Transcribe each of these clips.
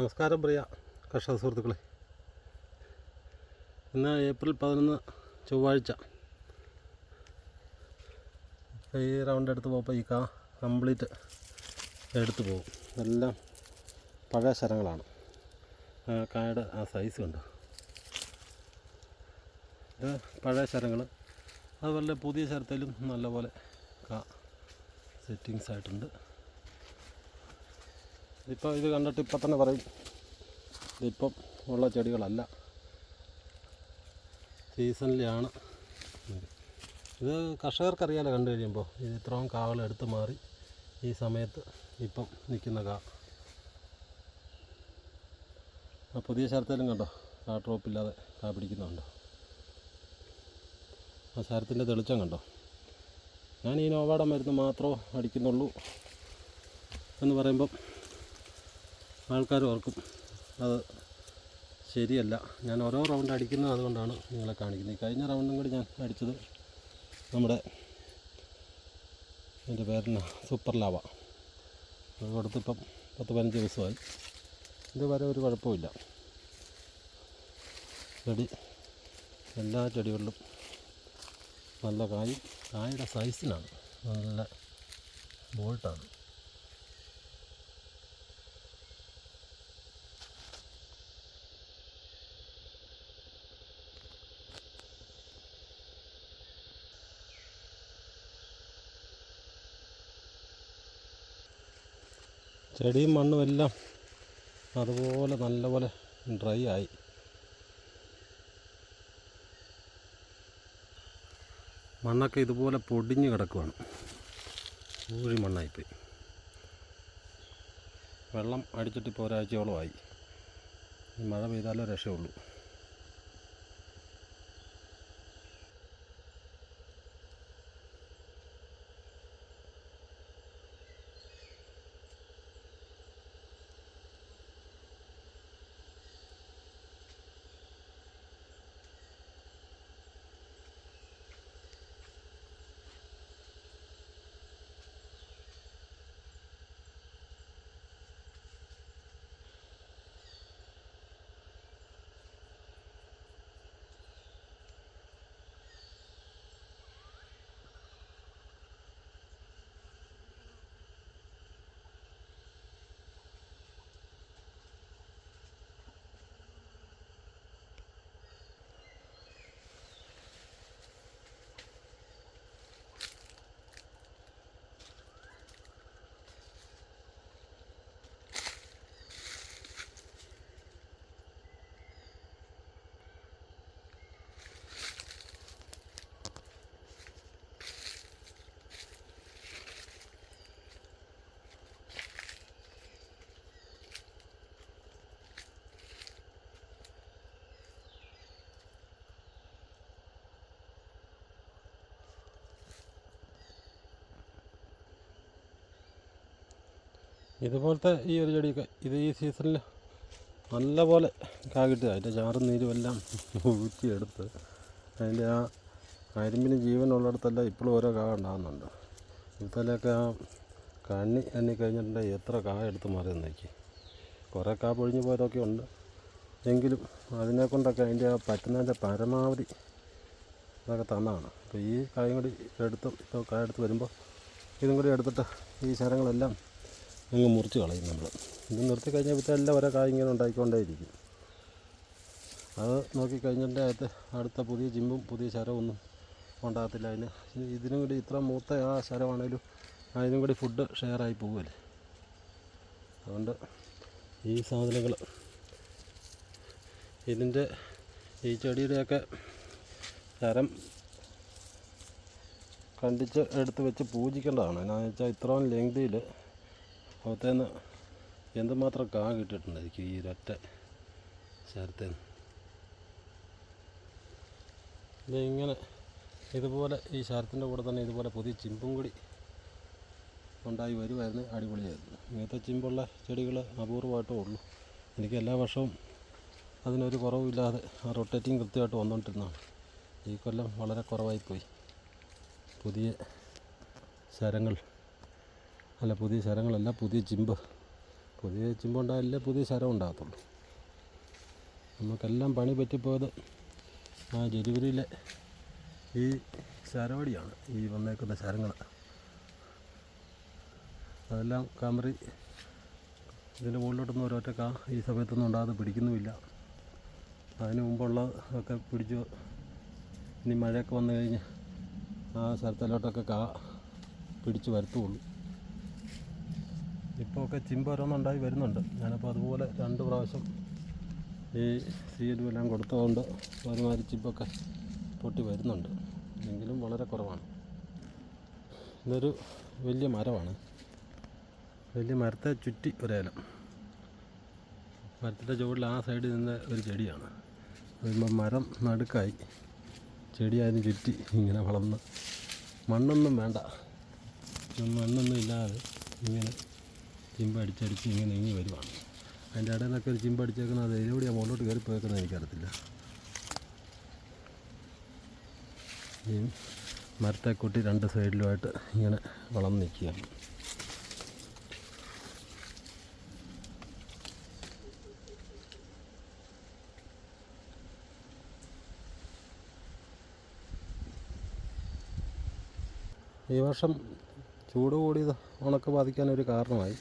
നമസ്കാരം പ്രിയ കർഷക സുഹൃത്തുക്കളെ. ഇന്ന് ഏപ്രിൽ പതിനൊന്ന് ചൊവ്വാഴ്ച. ഈ റൗണ്ട് എടുത്ത് പോകുമ്പോൾ ഈ കാ കംപ്ലീറ്റ് എടുത്തു പോകും. എല്ലാം പഴയ ശരങ്ങളാണ്. കായുടെ ആ സൈസ് ഉണ്ട് ഇത് പഴയ ശരങ്ങൾ അതുപോലെ പുതിയ ശരത്തിലും നല്ലപോലെ കാ സെറ്റിങ്സ് ആയിട്ടുണ്ട്. ഇപ്പോൾ ഇത് കണ്ടിട്ട് ഇപ്പം തന്നെ പറയും. ഇതിപ്പം ഉള്ള ചെടികളല്ല. സീസണിലാണ്. ഇത് കർഷകർക്കറിയാലോ കണ്ടു കഴിയുമ്പോൾ. ഇത് ഇത്രയും കാവൽ എടുത്തു മാറി ഈ സമയത്ത് ഇപ്പം നിൽക്കുന്ന കാ. ആ പുതിയ ശരത്തേലും കണ്ടോ? കാ ഡ്രോപ്പില്ലാതെ കാ പിടിക്കുന്നുണ്ടോ? ആ ശരത്തിന്റെ തെളിച്ചം കണ്ടോ? ഞാൻ ഈ നോവാടം മരുന്ന് മാത്രമേ അടിക്കുന്നുള്ളൂ എന്ന് പറയുമ്പം ആൾക്കാർ ഓർക്കും. അത് ശരിയല്ല. ഞാൻ ഓരോ റൗണ്ട് അടിക്കുന്നത് അതുകൊണ്ടാണ് നിങ്ങളെ കാണിക്കുന്നത്. കഴിഞ്ഞ റൗണ്ടും കൂടി ഞാൻ അടിച്ചത് നമ്മുടെ എന്റെ പേരെന്നാ? Super Lava. അത് കൊടുത്തിപ്പം പത്ത് പതിനഞ്ച് ദിവസമായി. ഇതുവരെ ഒരു കുഴപ്പമില്ല ചെടി എല്ലാ ചെടികളിലും നല്ല കായും കായുടെ സൈസിനാണ്. നല്ല ബോൾട്ടാണ്. ചെടിയും മണ്ണും എല്ലാം അതുപോലെ നല്ലപോലെ ഡ്രൈ ആയി. മണ്ണൊക്കെ ഇതുപോലെ പൊടിഞ്ഞ് കിടക്കുവാണ്. ഊഴി മണ്ണായിപ്പോയി. വെള്ളം അടിച്ചിട്ട് ഇപ്പോൾ ഒരാഴ്ചയോളമായി മഴ പെയ്താലേ രക്ഷയുള്ളൂ. ഇതുപോലത്തെ ഈ ഒരു ചെടിയൊക്കെ ഇത് ഈ സീസണിൽ നല്ലപോലെ കാകിട്ട് അതിന്റെ ചാറും നീരും എല്ലാം ഊറ്റിയെടുത്ത് അതിന്റെ ആ അരിമ്പിന് ജീവനുള്ളിടത്തെല്ലാം ഇപ്പോഴും ഓരോ കാ ഉണ്ടാകുന്നുണ്ട്. ഇപ്പോഴത്തേലൊക്കെ ആ കണ്ണി എണ്ണി കഴിഞ്ഞിട്ടുണ്ടെങ്കിൽ എത്ര കാ എടുത്ത് മാറി നോക്കി കുറേ കാ പൊഴിഞ്ഞു പോയതൊക്കെ ഉണ്ട്. എങ്കിലും അതിനെ കൊണ്ടൊക്കെ അതിന്റെ ആ പറ്റുന്നതിന്റെ പരമാവധി അതൊക്കെ തന്നാണ്. അപ്പോൾ ഈ കായും കൂടി എടുത്ത് ഇപ്പോൾ കായ എടുത്ത് വരുമ്പോൾ ഇതും കൂടി എടുത്തിട്ട് ഈ ശരങ്ങളെല്ലാം അങ്ങ് മുറിച്ച് കളയും നമ്മൾ. ഇത് നിർത്തി കഴിഞ്ഞാൽ ഇപ്പോൾ എല്ലാം ഓരോ കായ ഇങ്ങനെ ഉണ്ടായിക്കൊണ്ടേയിരിക്കും. അത് നോക്കിക്കഴിഞ്ഞിട്ട് അകത്ത് അടുത്ത പുതിയ ജിമ്പും പുതിയ ശരമൊന്നും ഉണ്ടാകത്തില്ല. അതിന് ഇത് ഇതിനും കൂടി ഇത്ര മൂത്ത ആ ശരമാണേലും അതിനും കൂടി ഫുഡ് ഷെയറായി പോകുമല്ലേ അതുകൊണ്ട് ഈ സാധനങ്ങൾ ഇതിന്റെ ഈ ചെടിയുടെയൊക്കെ ശരം കണ്ടിച്ച് എടുത്ത് വെച്ച് പൂജിക്കേണ്ടതാണ്. എന്നാന്ന് വെച്ചാൽ ഇത്രയും ലെങ്തിയിൽ അകത്തേന്ന് എന്തുമാത്രം കാ കിട്ടിയിട്ടുണ്ടായിരിക്കും ഈ ഒരൊറ്റ ശരത്തേന്ന് ഇതിങ്ങനെ ഇതുപോലെ ഈ ശരത്തിന്റെ കൂടെ തന്നെ ഇതുപോലെ പുതിയ ചിമ്പും കൂടി ഉണ്ടായി വരുമായിരുന്നു അടിപൊളിയായിരുന്നു. ഇങ്ങനത്തെ ചിമ്പുള്ള ചെടികൾ അപൂർവമായിട്ടേ ഉള്ളൂ. എനിക്ക് എല്ലാ വർഷവും അതിനൊരു കുറവുമില്ലാതെ ആ റൊട്ടേറ്റിംഗ് കൃത്യമായിട്ട് വന്നുകൊണ്ടിരുന്നതാണ് ഈ കൊല്ലം വളരെ കുറവായിപ്പോയി. പുതിയ ശരങ്ങൾ അല്ല പുതിയ ശരങ്ങളല്ല പുതിയ ചിമ്പ്. പുതിയ ചിമ്പുണ്ടായാലേ പുതിയ ശരം ഉണ്ടാകത്തുള്ളൂ. നമുക്കെല്ലാം പണി പറ്റിപ്പോയത് ആ ജനുവരിയിലെ ഈ ശരവടിയാണ് ഈ വന്നേക്കുന്ന ശരങ്ങൾ അതെല്ലാം കാമറി ഇതിന്റെ മുകളിലോട്ടൊന്നും ഒരൊറ്റ കാ ഈ സമയത്തൊന്നും ഉണ്ടാകാതെ പിടിക്കുന്നുമില്ല. അതിന് മുമ്പുള്ള ഒക്കെ പിടിച്ച് ഇനി മഴയൊക്കെ വന്നു കഴിഞ്ഞ് ആ സ്ഥലത്തിലോട്ടൊക്കെ കാ പിടിച്ച് വരുത്തുള്ളൂ. ഇപ്പോൾ ഒക്കെ ചിമ്പ് ഓരോന്നുണ്ടായി വരുന്നുണ്ട്. ഞാനപ്പോൾ അതുപോലെ രണ്ട് പ്രാവശ്യം ഈ സീഡും എല്ലാം കൊടുത്തതുകൊണ്ട് ഒരുമാതിരി ചിമ്പൊക്കെ പൊട്ടി വരുന്നുണ്ട്. എങ്കിലും വളരെ കുറവാണ്. ഇതൊരു വലിയ മരമാണ്. വലിയ മരത്തെ ചുറ്റി ഒരേലം മരത്തിന്റെ ചുവട്ടിൽ ആ സൈഡിൽ നിന്ന് ഒരു ചെടിയാണ്. വരുമ്പോൾ മരം നടുക്കായി ചെടി അതിന് ചുറ്റി ഇങ്ങനെ വളർന്ന് മണ്ണൊന്നും വേണ്ട. മണ്ണൊന്നും ഇല്ലാതെ ഇങ്ങനെ ചിമ്പ് അടിച്ചടിച്ച് ഇങ്ങനെ നീങ്ങി വരുവാണ്. അതിന്റെ ഇടയിൽ നിന്നൊക്കെ ഒരു ചിമ്പ് അടിച്ചേക്കുന്നത് അത് എവിടെയാണ് മുകളിലോട്ട് കയറി പോയേക്കുന്നത് എനിക്കറിയത്തില്ല. ഈ മരത്തെ കൂട്ടി രണ്ട് സൈഡിലുമായിട്ട് ഇങ്ങനെ വളർന്ന് നിൽക്കുകയാണ്. ഈ വർഷം ചൂട് കൂടിയത് ഉണക്ക് ബാധിക്കാനൊരു കാരണമായി.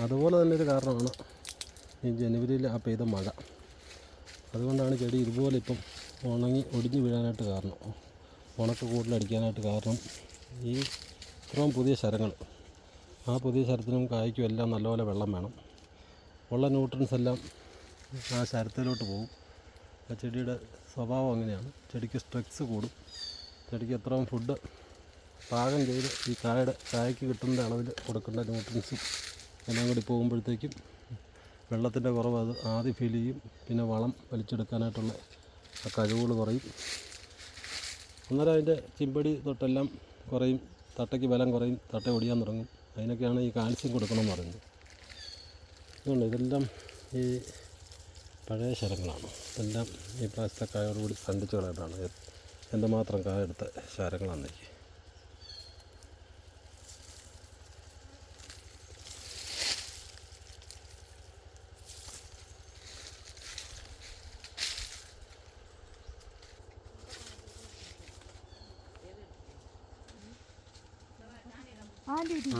അതുപോലെ തന്നെ ഒരു കാരണമാണ് ഈ ജനുവരിയിൽ ആ പെയ്ത മഴ. അതുകൊണ്ടാണ് ചെടി ഇതുപോലെ ഇപ്പം ഉണങ്ങി ഒടിഞ്ഞു വീഴാനായിട്ട് കാരണം ഉണക്ക് കൂടുതലടിക്കാനായിട്ട് കാരണം ഈ ഇത്രയും പുതിയ ശരങ്ങൾ. ആ പുതിയ ശരത്തിനും കായ്ക്കും എല്ലാം നല്ലപോലെ വെള്ളം വേണം. ഉള്ള ന്യൂട്രൻസ് എല്ലാം ആ ശരത്തിലോട്ട് പോകും. ആ ചെടിയുടെ സ്വഭാവം അങ്ങനെയാണ്. ചെടിക്ക് സ്ട്രെക്സ് കൂടും. ചെടിക്ക് എത്രയും ഫുഡ് പാകം ചെയ്ത് ഈ കായയുടെ കായക്ക് കിട്ടുന്ന അളവിൽ കൊടുക്കേണ്ട ന്യൂട്രൻസും എല്ലാം കൂടി പോകുമ്പോഴത്തേക്കും വെള്ളത്തിന്റെ കുറവ് അത് ആദ്യം ഫീൽ ചെയ്യും. പിന്നെ വളം വലിച്ചെടുക്കാനായിട്ടുള്ള ആ കഴിവുകൾ കുറയും. അന്നേരം അതിന്റെ ചിമ്പടി തൊട്ടെല്ലാം കുറയും. തട്ടയ്ക്ക് ബലം കുറയും. തട്ട ഒടിയാൻ തുടങ്ങും. അതിനൊക്കെയാണ് ഈ കാൽസ്യം കൊടുക്കണമെന്ന് പറയുന്നത്. അതുകൊണ്ട് ഇതെല്ലാം ഈ പഴയ ശരങ്ങളാണ്. ഇതെല്ലാം ഈ പ്രാവശ്യത്തെ കായോടുകൂടി സന്ധിച്ചു കളയാനാണ് എന്തുമാത്രം കായ എടുത്ത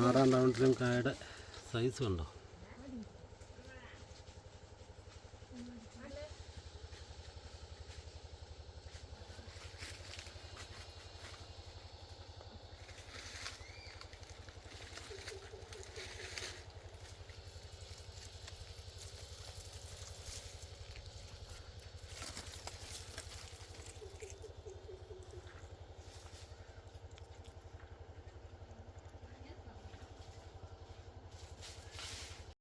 ആറാം റൗണ്ടിലും കായയുടെ സൈസ് കണ്ടോ?